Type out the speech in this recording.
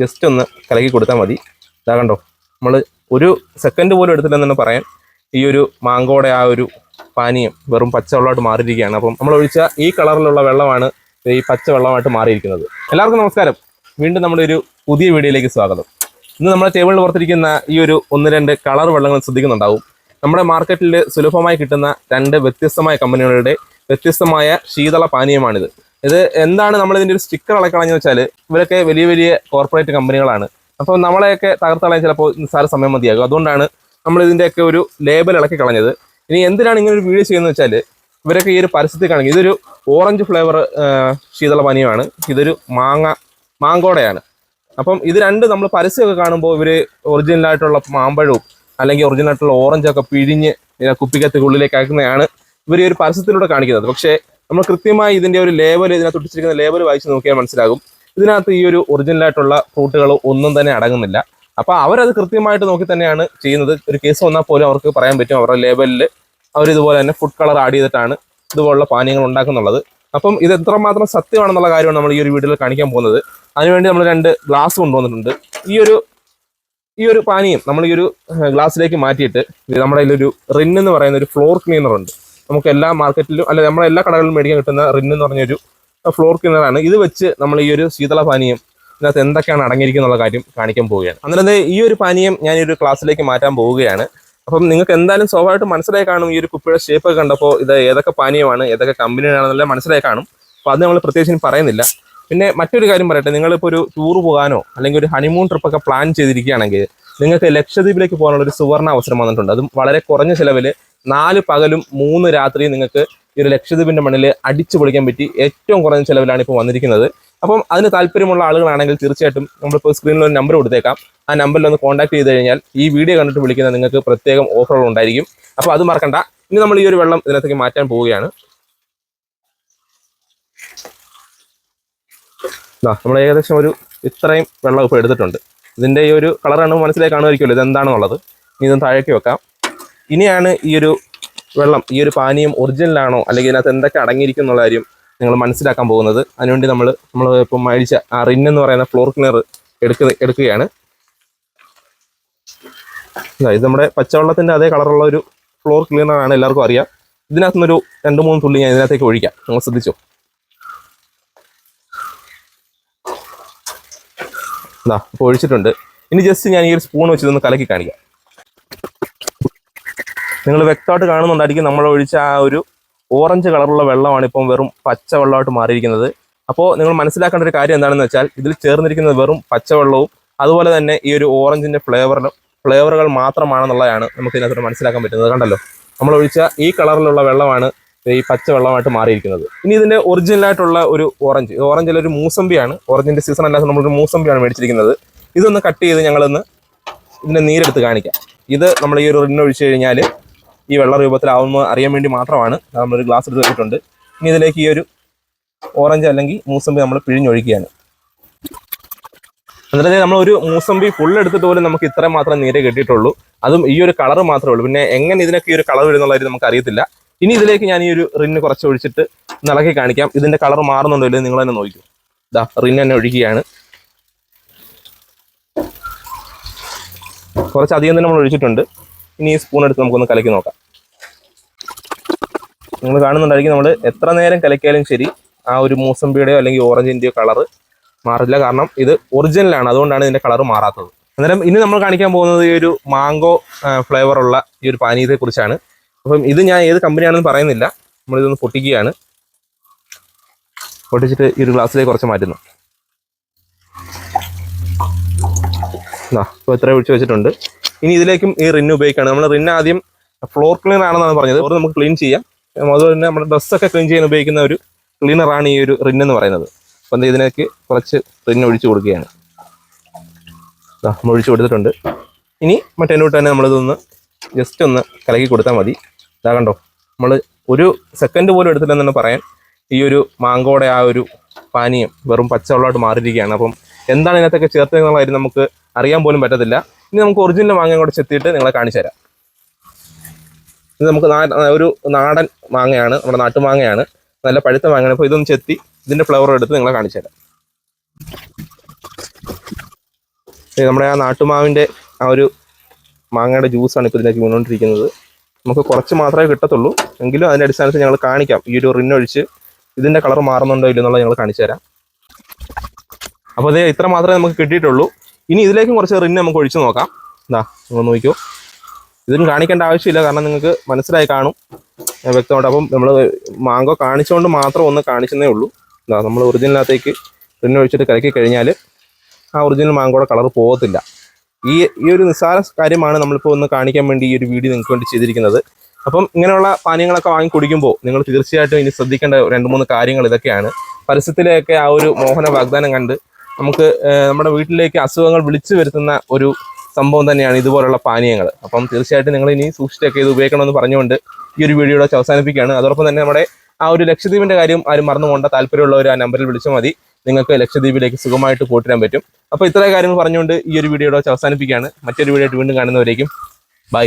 Just ഒന്ന് കലക്കി കൊടുത്താൽ മതി. ഇതാ കണ്ടോ? നമ്മൾ ഒരു സെക്കൻഡ് പോലും എടുത്തില്ലെന്ന് തന്നെ പറയാൻ. ഈ ഒരു മാങ്കോടെ ആ ഒരു പാനീയം വെറും പച്ചവെള്ളമായിട്ട് മാറിയിരിക്കുകയാണ്. അപ്പം നമ്മൾ ഒഴിച്ച ഈ കളറിലുള്ള വെള്ളമാണ് ഈ പച്ച വെള്ളമായിട്ട് മാറിയിരിക്കുന്നത്. എല്ലാവർക്കും നമസ്കാരം. വീണ്ടും നമ്മുടെ ഒരു പുതിയ വീഡിയോയിലേക്ക് സ്വാഗതം. ഇന്ന് നമ്മുടെ ടേബിളിൽ പുറത്തിരിക്കുന്ന ഈ ഒരു ഒന്ന് രണ്ട് കളർ വെള്ളങ്ങൾ ശ്രദ്ധിക്കുന്നുണ്ടാവും. നമ്മുടെ മാർക്കറ്റിൽ സുലഭമായി കിട്ടുന്ന രണ്ട് വ്യത്യസ്തമായ കമ്പനികളുടെ വ്യത്യസ്തമായ ശീതള പാനീയമാണിത്. ഇത് എന്താണ് നമ്മൾ ഇതിന്റെ ഒരു സ്റ്റിക്കർ അളക്കളഞ്ഞെന്ന് വെച്ചാൽ ഇവരൊക്കെ വലിയ വലിയ കോർപ്പറേറ്റ് കമ്പനികളാണ് അപ്പോൾ നമ്മളെയൊക്കെ തകർത്തളയാൻ ചിലപ്പോൾ നിസ്സാര സമയം മതിയാകും. അതുകൊണ്ടാണ് നമ്മൾ ഇതിന്റെയൊക്കെ ഒരു ലേബൽ ഇളക്കി കളഞ്ഞത്. ഇനി എന്തിനാണ് ഇങ്ങനെ ഒരു വീഡിയോ ചെയ്യുന്നത് വെച്ചാൽ ഇവരൊക്കെ ഈ ഒരു പരസ്യത്തിൽ കാണിക്കും ഇതൊരു ഓറഞ്ച് ഫ്ലേവർ ശീതള പാനീയമാണ്. ഇതൊരു മാങ്ങ മാങ്കോടയാണ്. അപ്പം ഇത് രണ്ട് നമ്മൾ പരസ്യമൊക്കെ കാണുമ്പോൾ ഇവർ ഒറിജിനലായിട്ടുള്ള മാമ്പഴവും അല്ലെങ്കിൽ ഒറിജിനലായിട്ടുള്ള ഓറഞ്ചൊക്കെ പിഴിഞ്ഞ് ഇങ്ങനെ കുപ്പിക്കത്ത് ഉള്ളിലേക്ക് ആക്കുന്നതാണ് ഇവർ ഈ ഒരു പരസ്യത്തിലൂടെ കാണിക്കുന്നത്. പക്ഷേ നമ്മൾ കൃത്യമായി ഇതിന്റെ ഒരു ലേബൽ ഇതിനകത്ത് ഒട്ടിച്ചിരിക്കുന്ന ലേബൽ വായിച്ച് നോക്കിയാൽ മനസ്സിലാകും. ഇതിനകത്ത് ഈ ഒരു ഒറിജിനലായിട്ടുള്ള ഫ്രൂട്ടുകൾ ഒന്നും തന്നെ അടങ്ങുന്നില്ല. അപ്പോൾ അവരത് കൃത്യമായിട്ട് നോക്കി തന്നെയാണ് ചെയ്യുന്നത്. ഒരു കേസ് വന്നാൽ പോലും അവർക്ക് പറയാൻ പറ്റും അവരുടെ ലേബലിൽ അവർ ഇതുപോലെ തന്നെ ഫുഡ് കളർ ആഡ് ചെയ്തിട്ടാണ് ഇതുപോലുള്ള പാനീയങ്ങൾ ഉണ്ടാക്കുന്നുള്ളത്. അപ്പം ഇത് എത്രമാത്രം സത്യമാണെന്നുള്ള കാര്യമാണ് നമ്മൾ ഈ ഒരു വീഡിയോയിൽ കാണിക്കാൻ പോകുന്നത്. അതിനുവേണ്ടി നമ്മൾ രണ്ട് ഗ്ലാസ് കൊണ്ടുവന്നിട്ടുണ്ട്. ഈ ഒരു ഈ ഒരു പാനീയം നമ്മൾ ഈ ഒരു ഗ്ലാസ്സിലേക്ക് മാറ്റിയിട്ട് നമ്മുടെ കയ്യിലൊരു റിൻ എന്ന് പറയുന്ന ഒരു ഫ്ലോർ ക്ലീനർ ഉണ്ട്. നമുക്ക് എല്ലാ മാർക്കറ്റിലും അല്ല നമ്മുടെ എല്ലാ കടകളിലും മേടിക്കാൻ കിട്ടുന്ന റിൻ എന്ന് പറഞ്ഞൊരു ഫ്ലോർ ക്ലീനറാണ് ഇത് വെച്ച് നമ്മൾ ഈ ഒരു ശീതള പാനീയം ഇതിനകത്ത് എന്തൊക്കെയാണ് അടങ്ങിയിരിക്കുന്നുള്ള കാര്യം കാണിക്കാൻ പോവുകയാണ്. അന്നേരം ഈ ഒരു പാനീയം ഞാൻ ഈ ഒരു ക്ലാസ്സിലേക്ക് മാറ്റാൻ പോവുകയാണ്. അപ്പം നിങ്ങൾക്ക് എന്തായാലും സ്വാഭാവികമായിട്ട് മനസ്സിലായി കാണും ഈ ഒരു കുപ്പിയുടെ ഷേപ്പ് ഒക്കെ കണ്ടപ്പോൾ ഇത് ഏതൊക്കെ പാനീയമാണ് ഏതൊക്കെ കമ്പനിയാണെന്നെല്ലാം മനസ്സിലായി കാണും. അപ്പോൾ അത് നമ്മൾ പ്രത്യേകിച്ച് പറയുന്നില്ല. പിന്നെ മറ്റൊരു കാര്യം പറയട്ടെ നിങ്ങളിപ്പോൾ ഒരു ടൂർ പോകാനോ അല്ലെങ്കിൽ ഒരു ഹണിമൂൺ ട്രിപ്പൊക്കെ പ്ലാൻ ചെയ്തിരിക്കുകയാണെങ്കിൽ നിങ്ങൾക്ക് ലക്ഷദ്വീപിലേക്ക് പോകാനുള്ള ഒരു സുവർണ അവസരം വന്നിട്ടുണ്ട്. അതും വളരെ കുറഞ്ഞ ചിലവിൽ നാല് പകലും മൂന്ന് രാത്രിയും നിങ്ങൾക്ക് ഈ ഒരു ലക്ഷദ്വീപിന്റെ മണ്ണിൽ അടിച്ചു പൊളിക്കാൻ പറ്റി. ഏറ്റവും കുറഞ്ഞ ചിലവിലാണ് ഇപ്പോൾ വന്നിരിക്കുന്നത്. അപ്പം അതിന് താല്പര്യമുള്ള ആളുകളാണെങ്കിൽ തീർച്ചയായിട്ടും നമ്മളിപ്പോൾ സ്ക്രീനിൽ ഒരു നമ്പർ കൊടുത്തേക്കാം. ആ നമ്പറിൽ ഒന്ന് കോൺടാക്ട് ചെയ്ത് കഴിഞ്ഞാൽ ഈ വീഡിയോ കണ്ടിട്ട് വിളിക്കുന്ന നിങ്ങൾക്ക് പ്രത്യേകം ഓഫറുകൾ ഉണ്ടായിരിക്കും. അപ്പോൾ അത് മറക്കണ്ട. ഇനി നമ്മൾ ഈ ഒരു വെള്ളം ഇതിനകത്തേക്ക് മാറ്റാൻ പോവുകയാണ്. നമ്മൾ ഏകദേശം ഒരു ഇത്രയും വെള്ളം ഇപ്പോൾ എടുത്തിട്ടുണ്ട്. ഇതിന്റെ ഈ ഒരു കളറാണ് മനസ്സിലേക്ക് കാണുമായിരിക്കുമല്ലോ ഇത് എന്താണെന്നുള്ളത് ഇനി ഇതൊന്ന് താഴേക്ക് വെക്കാം. ഇനിയാണ് ഈ ഒരു വെള്ളം ഈ ഒരു പാനീയം ഒറിജിനലാണോ അല്ലെങ്കിൽ ഇതിനകത്ത് എന്തൊക്കെ അടങ്ങിയിരിക്കും എന്നുള്ള കാര്യം നിങ്ങൾ മനസ്സിലാക്കാൻ പോകുന്നത്. അതിനുവേണ്ടി നമ്മൾ നമ്മൾ ഇപ്പം മേടിച്ച ആ റിൻ എന്ന് പറയുന്ന ഫ്ലോർ ക്ലീനർ എടുക്ക എടുക്കുകയാണ്. ഇതാ, നമ്മുടെ പച്ചവെള്ളത്തിന്റെ അതേ കളറുള്ള ഒരു ഫ്ലോർ ക്ലീനറാണ് എല്ലാവർക്കും അറിയാം. ഇതിനകത്ത് നിന്നൊരു രണ്ട് മൂന്ന് തുള്ളി ഞാൻ ഇതിനകത്തേക്ക് ഒഴിക്കാം. നിങ്ങൾ ശ്രദ്ധിച്ചോ? ഇതാ ഇപ്പോൾ ഒഴിച്ചിട്ടുണ്ട്. ഇനി ജസ്റ്റ് ഞാൻ ഈ ഒരു സ്പൂൺ വെച്ച് ഇതൊന്ന് കലക്കി കാണിക്കാം. നിങ്ങൾ വ്യക്തമായിട്ട് കാണുന്നുണ്ടായിരിക്കും നമ്മൾ ഒഴിച്ച ആ ഒരു ഓറഞ്ച് കളറുള്ള വെള്ളമാണ് ഇപ്പം വെറും പച്ച വെള്ളമായിട്ട് മാറിയിരിക്കുന്നത്. അപ്പോൾ നിങ്ങൾ മനസ്സിലാക്കേണ്ട ഒരു കാര്യം എന്താണെന്ന് വെച്ചാൽ ഇതിൽ ചേർന്നിരിക്കുന്നത് വെറും പച്ചവെള്ളവും അതുപോലെ തന്നെ ഈ ഒരു ഓറഞ്ചിന്റെ ഫ്ലേവറിലും ഫ്ലേവറുകൾ മാത്രമാണെന്നുള്ളതാണ് നമുക്ക് ഇതിനകത്തോട് മനസ്സിലാക്കാൻ പറ്റുന്നത്. കണ്ടല്ലോ? നമ്മൾ ഒഴിച്ച ഈ കളറിലുള്ള വെള്ളമാണ് ഈ പച്ച വെള്ളമായിട്ട് മാറിയിരിക്കുന്നത്. ഇനി ഇതിന്റെ ഒറിജിനലായിട്ടുള്ള ഒരു ഓറഞ്ച് ഓറഞ്ചിൽ ഒരു മൂസമ്പിയാണ്. ഓറഞ്ചിന്റെ സീസൺ അല്ലാതെ നമ്മളൊരു മൂസമ്പിയാണ് മേടിച്ചിരിക്കുന്നത്. ഇതൊന്ന് കട്ട് ചെയ്ത് ഞങ്ങളൊന്ന് ഇതിന്റെ നീരെടുത്ത് കാണിക്കാം. ഇത് നമ്മൾ ഈ ഒരു റിന്നൊഴിച്ച് കഴിഞ്ഞാൽ ഈ വെള്ള രൂപത്തിലാവുമ്പോൾ അറിയാൻ വേണ്ടി മാത്രമാണ് നമ്മളൊരു ഗ്ലാസ് എടുത്ത് വെച്ചിട്ടുണ്ട്. ഇനി ഇതിലേക്ക് ഈ ഒരു ഓറഞ്ച് അല്ലെങ്കിൽ മൂസമ്പി നമ്മൾ പിഴിഞ്ഞൊഴിക്കുകയാണ്. എന്നിട്ട് നമ്മൾ ഒരു മൂസമ്പി ഫുൾ എടുത്തിട്ട് പോലും നമുക്ക് ഇത്ര മാത്രം നീരെ കിട്ടിയിട്ടുള്ളൂ. അതും ഈ ഒരു കളർ മാത്രമേ ഉള്ളൂ. പിന്നെ എങ്ങനെ ഇതിനൊക്കെ ഈ ഒരു കളർ വരുന്നുള്ള നമുക്ക് അറിയത്തില്ല. ഇനി ഇതിലേക്ക് ഞാൻ ഈ ഒരു റിന്ന് കുറച്ച് ഒഴിച്ചിട്ട് നിളക്കി കാണിക്കാം. ഇതിന്റെ കളർ മാറുന്നുണ്ടോ ഇല്ലെങ്കിൽ നിങ്ങൾ തന്നെ നോക്കൂ ഇതാ റിന്ന് തന്നെ ഒഴിക്കുകയാണ്. കുറച്ചധികം തന്നെ നമ്മൾ ഒഴിച്ചിട്ടുണ്ട്. ഇനി ഈ സ്പൂൺ എടുത്ത് നമുക്കൊന്ന് കലക്കി നോക്കാം. നിങ്ങൾ കാണുന്നുണ്ടായിരിക്കും നമ്മൾ എത്ര നേരം കലക്കിയാലും ശരി ആ ഒരു മൂസമ്പിയുടെയോ അല്ലെങ്കിൽ ഓറഞ്ചിന്റെയോ കളർ മാറില്ല. കാരണം ഇത് ഒറിജിനലാണ് അതുകൊണ്ടാണ് ഇതിന്റെ കളർ മാറാത്തത്. അന്നേരം ഇനി നമ്മൾ കാണിക്കാൻ പോകുന്നത് ഈ ഒരു മാംഗോ ഫ്ലേവർ ഉള്ള ഈ ഒരു പാനീയത്തെ കുറിച്ചാണ്. അപ്പം ഇത് ഞാൻ ഏത് കമ്പനിയാണെന്ന് പറയുന്നില്ല. നമ്മളിതൊന്ന് പൊട്ടിക്കുകയാണ്. പൊട്ടിച്ചിട്ട് ഈ ഒരു ഗ്ലാസ്സിലേക്ക് കുറച്ച് മാറ്റുന്നു. ഇപ്പോൾ ഇത്ര ഒഴിച്ച് വെച്ചിട്ടുണ്ട്. ഇനി ഇതിലേക്കും ഈ റിന്ന് ഉപയോഗിക്കുകയാണ്. നമ്മൾ റിന്ന് ആദ്യം ഫ്ലോർ ക്ലീനർ ആണെന്നാണ് പറഞ്ഞത്. അവർ നമുക്ക് ക്ലീൻ ചെയ്യാം. അതുപോലെ തന്നെ നമ്മുടെ ഡ്രസ്സൊക്കെ ക്ലീൻ ചെയ്യാൻ ഉപയോഗിക്കുന്ന ഒരു ക്ലീനറാണ് ഈ ഒരു റിന്ന് എന്ന് പറയുന്നത്. അപ്പം ഇതിലേക്ക് കുറച്ച് റിന്ന് ഒഴിച്ചു കൊടുക്കുകയാണ്. നമ്മൾ ഒഴിച്ച് കൊടുത്തിട്ടുണ്ട്. ഇനി മറ്റേ കൂട്ട് തന്നെ നമ്മളിതൊന്ന് ജസ്റ്റ് ഒന്ന് കലക്കി കൊടുത്താൽ മതി. ഇതാ കണ്ടോ നമ്മൾ ഒരു സെക്കൻഡ് പോലും എടുത്തില്ലെന്ന് തന്നെ പറയാൻ ഈ ഒരു മാങ്കോടെ ആ ഒരു പാനീയം വെറും പച്ചവെള്ളമായിട്ട് മാറിയിരിക്കുകയാണ്. അപ്പം എന്താണ് ഇതിനകത്തൊക്കെ ചേർത്തതെന്നുള്ള കാര്യം നമുക്ക് അറിയാൻ പോലും പറ്റത്തില്ല. ഇനി നമുക്ക് ഒറിജിനൽ മാങ്ങ കൂടെ ചെത്തിയിട്ട് നിങ്ങളെ കാണിച്ചു തരാം. ഇത് നമുക്ക് ഒരു നാടൻ മാങ്ങയാണ് നമ്മുടെ നാട്ടുമാങ്ങയാണ് നല്ല പഴുത്ത മാങ്ങയാണ്. അപ്പോൾ ഇതൊന്ന് ചെത്തി ഇതിന്റെ ഫ്ലവർ എടുത്ത് നിങ്ങളെ കാണിച്ചു തരാം. ഇത് നമ്മുടെ ആ നാട്ടുമാവിന്റെ ആ ഒരു മാങ്ങയുടെ ജ്യൂസാണ് ഇപ്പോൾ ഇതിലേക്ക് വീണുകൊണ്ടിരിക്കുന്നത്. നമുക്ക് കുറച്ച് മാത്രമേ കിട്ടത്തുള്ളൂ. എങ്കിലും അതിന്റെ അടിസ്ഥാനത്തിൽ ഞങ്ങൾ കാണിക്കാം. ഈ ഒരു റിന്നൊഴിച്ച് ഇതിന്റെ കളർ മാറുന്നുണ്ടോ ഇല്ലെന്നുള്ളത് ഞങ്ങൾ കാണിച്ചു തരാം. അപ്പോൾ അതേ ഇത്ര മാത്രമേ നമുക്ക് കിട്ടിയിട്ടുള്ളൂ. ഇനി ഇതിലേക്കും കുറച്ച് റിന്ന് നമുക്ക് ഒഴിച്ചു നോക്കാം. എന്താ നിങ്ങൾ നോക്കിയോ ഇതിനും കാണിക്കേണ്ട ആവശ്യമില്ല കാരണം നിങ്ങൾക്ക് മനസ്സിലായി കാണും. വ്യക്തമായിട്ട് അപ്പം നമ്മൾ മാങ്കോ കാണിച്ചുകൊണ്ട് മാത്രം ഒന്ന് കാണിച്ചെന്നേ ഉള്ളൂ. എന്താ നമ്മൾ ഒറിജിനലിനകത്തേക്ക് റിന്ന് ഒഴിച്ചിട്ട് കലക്കി കഴിഞ്ഞാൽ ആ ഒറിജിനൽ മാങ്കോയുടെ കളർ പോകത്തില്ല. ഈ ഈ ഒരു നിസ്സാര കാര്യമാണ് നമ്മളിപ്പോൾ ഒന്ന് കാണിക്കാൻ വേണ്ടി ഈ ഒരു വീഡിയോ നിങ്ങൾക്ക് വേണ്ടി ചെയ്തിരിക്കുന്നത്. അപ്പം ഇങ്ങനെയുള്ള പാനീയങ്ങളൊക്കെ വാങ്ങി കുടിക്കുമ്പോൾ നിങ്ങൾ തീർച്ചയായിട്ടും ഇനി ശ്രദ്ധിക്കേണ്ട രണ്ട് മൂന്ന് കാര്യങ്ങൾ ഇതൊക്കെയാണ്. പരസ്യത്തിലെയൊക്കെ ആ ഒരു മോഹന വാഗ്ദാനം കണ്ട് നമുക്ക് നമ്മുടെ വീട്ടിലേക്ക് അസുഖങ്ങൾ വിളിച്ചു വരുത്തുന്ന ഒരു സംഭവം തന്നെയാണ് ഇതുപോലുള്ള പാനീയങ്ങൾ. അപ്പം തീർച്ചയായിട്ടും നിങ്ങൾ ഇനി സൂക്ഷിച്ചൊക്കെ ഇത് ഉപയോഗിക്കണമെന്ന് പറഞ്ഞുകൊണ്ട് ഈ ഒരു വീഡിയോയുടെ അവസാനിപ്പിക്കുകയാണ്. അതോടൊപ്പം തന്നെ നമ്മുടെ ആ ഒരു ലക്ഷദ്വീപിന്റെ കാര്യം ആരും മറന്നുകൊണ്ട് താല്പര്യമുള്ളവർ ആ നമ്പറിൽ വിളിച്ചാൽ മതി. നിങ്ങൾക്ക് ലക്ഷദ്വീപിലേക്ക് സുഖമായിട്ട് പോട്ടിരാൻ പറ്റും. അപ്പോൾ ഇത്രയും കാര്യങ്ങൾ പറഞ്ഞുകൊണ്ട് ഈ ഒരു വീഡിയോയുടെ അവസാനിപ്പിക്കുകയാണ്. മറ്റൊരു വീഡിയോ ആയിട്ട് വീണ്ടും കാണുന്നവരേക്കും. ബൈ.